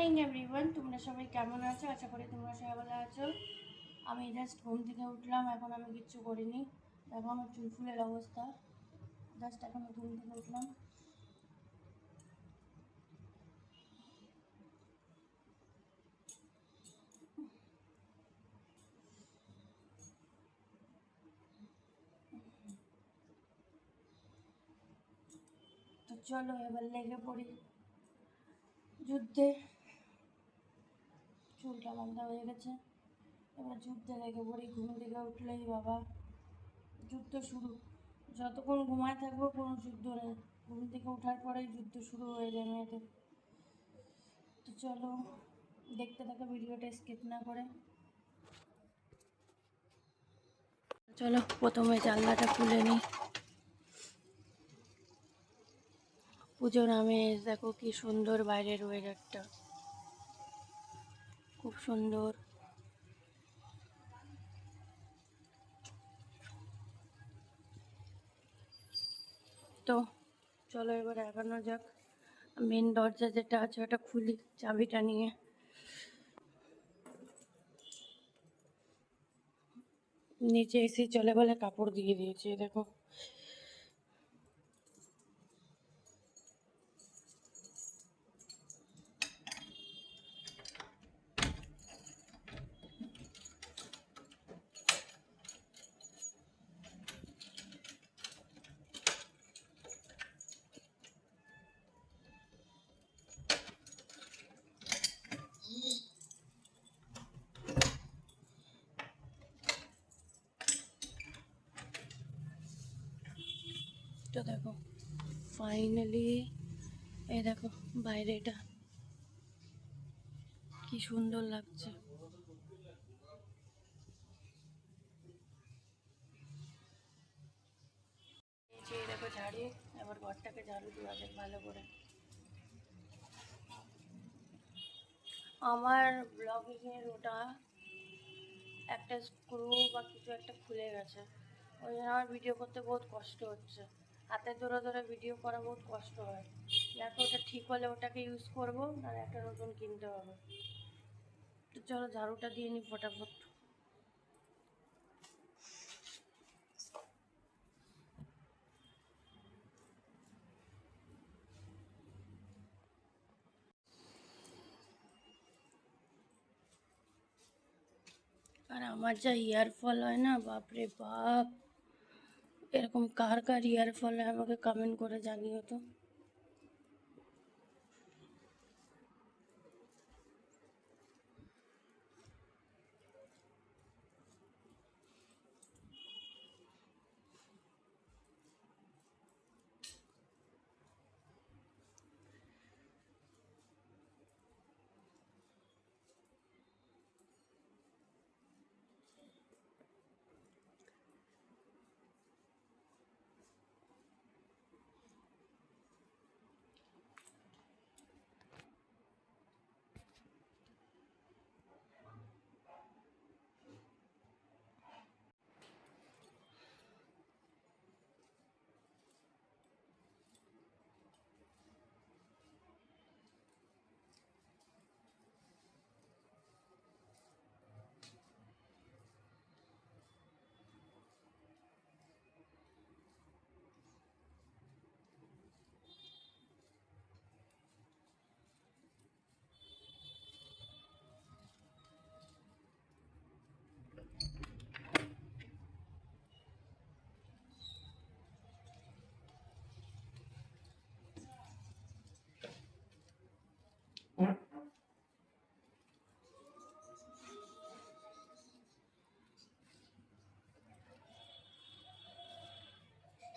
Morning everyone তোমরা সবাই কেমন আছো? আশা করি তোমরা সবাই ভালো আছো। আমি জাস্ট ঘুম থেকে উঠলাম, এখন আমি কিচ্ছু করিনি। দেখো আমার চুল ফুলের অবস্থা। জাস্ট এখন ঘুম থেকে উঠলাম। তো চলো এবার লেগে পড়ি। যুদ্ধে। চুলটা বান্ধা হয়ে গেছে। এবার যুদ্ধে লেগে পড়ি, ঘুম থেকে উঠলেই বাবা, যুদ্ধ শুরু। যতক্ষণ ঘুমায় থাকব কোনো যুদ্ধ নেই ঘুম থেকে ওঠার পরেই যুদ্ধ শুরু হয়ে যায় মেয়েদের। তো চলো, দেখতে থাকো ভিডিওটা, স্কিপ না করে। চলো, প্রথমে জানলাটা খুলে নিই পুজো নামে দেখো কি সুন্দর বাইরের ওয়েদারটা খুব সুন্দর। তো চলো এবার এগানো যাক। মেন দরজা যেটা আছে ওটা খুলি চাবিটা নিয়ে। নিচে এসে চলে বলে কাপড় দিয়ে দিয়েছি, দেখো। তো দেখো ফাইনালি এই দেখো বাইরেটা কি সুন্দর লাগছে। ঝাড়ু ভালো করে। আমার ব্লগিংয়ের ওটা একটা স্ক্রু বা কিছু একটা খুলে গেছে। ওই জন্য আমার ভিডিও করতে বহুত কষ্ট হচ্ছে। হাতে ধরে ধরে ভিডিও করা বহুত কষ্ট হয়। যাতে ওটা ঠিক হলে ওটাকে ইউজ করব, আর একটা নতুন কিনতে হবে। তো চলো ঝাড়ুটা দিয়ে নিই ফটাফট। আর আমার যা হেয়ার ফল হয় না, বাপরে বাপ। এরকম কার কার হেয়ার ফল আমাকে কমেন্ট করে জানিও তো।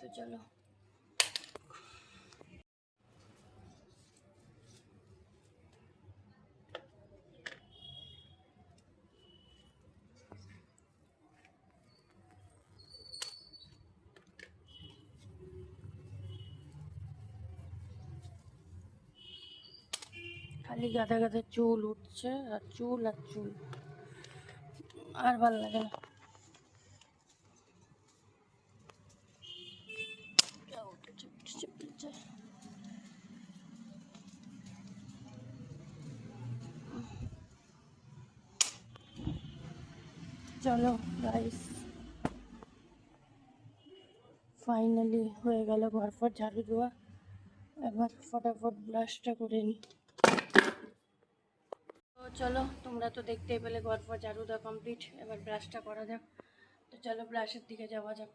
তো চলো খালি গাদা গাদা চুল উঠছে, আর চুল আর চুল। আর ভালো লাগে না। চলো গাইস ফাইনালি হয়ে গেল ঘর ফর ঝাড়ু দেওয়া। এবার ফটাফট ব্রাশটা করে নিই তো চলো, তোমরা তো দেখতেই পেলে ঘর ফর ঝাড়ু দেওয়া কমপ্লিট এবার ব্রাশটা করা যাক। তো চলো ব্রাশের দিকে যাওয়া যাক।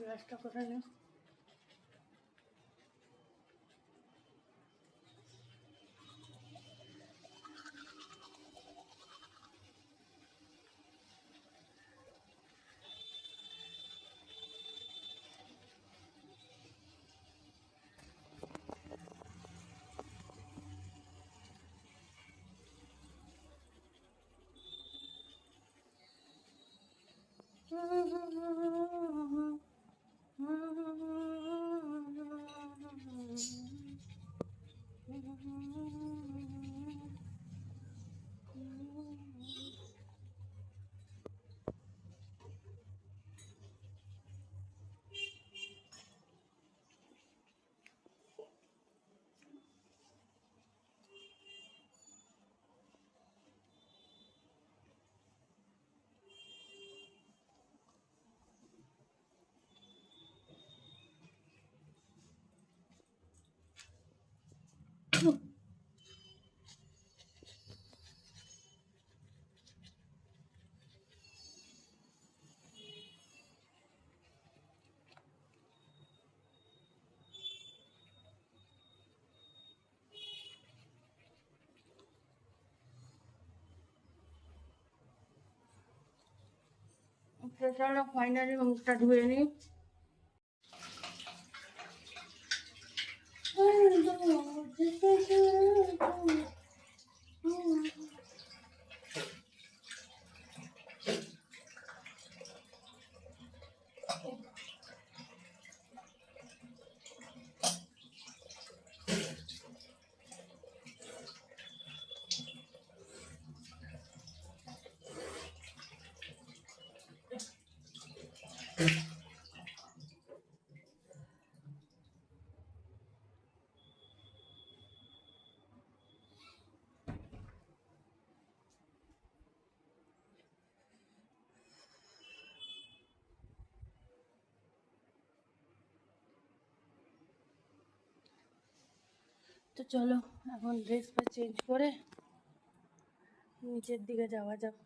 ব্রাশটা করে নিই Mm-hmm. তো চলো ফাইনালি মুখটা ধুয়ে নিই তো চলো এখন ড্রেসটা চেঞ্জ করে নিচের দিকে যাওয়া যাক।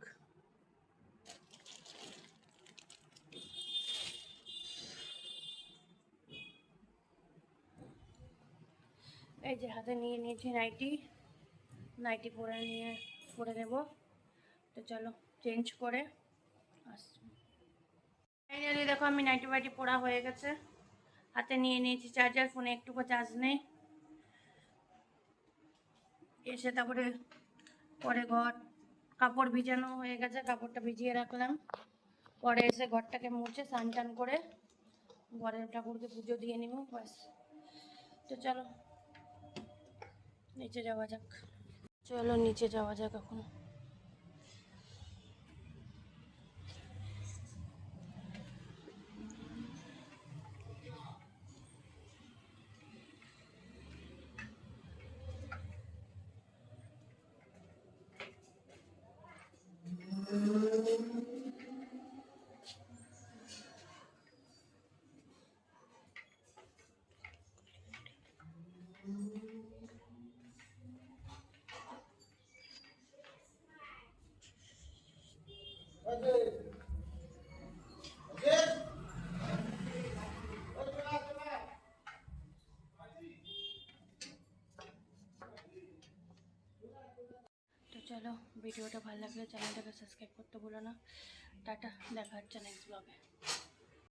এই যে হাতে নিয়ে নিয়েছি নাইটি। নাইটি পরে নিয়ে, পরে নেব। তো চলো চেঞ্জ করে আসছি। দেখো, আমি নাইটি বাইটি পরা হয়ে গেছে। হাতে নিয়ে নিয়েছি চার্জার ফোনে একটুকু চার্জ নেই। এসে তারপরে, পরে ঘর, কাপড় ভিজানো হয়ে গেছে, কাপড়টা ভিজিয়ে রাখলাম। পরে এসে ঘরটাকে মুছে স্নান টান করে ঘরের ঠাকুরকে পুজো দিয়ে নিব, ব্যাস। তো চলো নিচে যাওয়া যাক। চলো নিচে যাওয়া যাক এখন। চলো ভিডিওটা ভালো লাগলে চ্যানেলটাকে সাবস্ক্রাইব করতে ভুলো না। টাটা দেখা হচ্ছে নেক্সট ব্লগে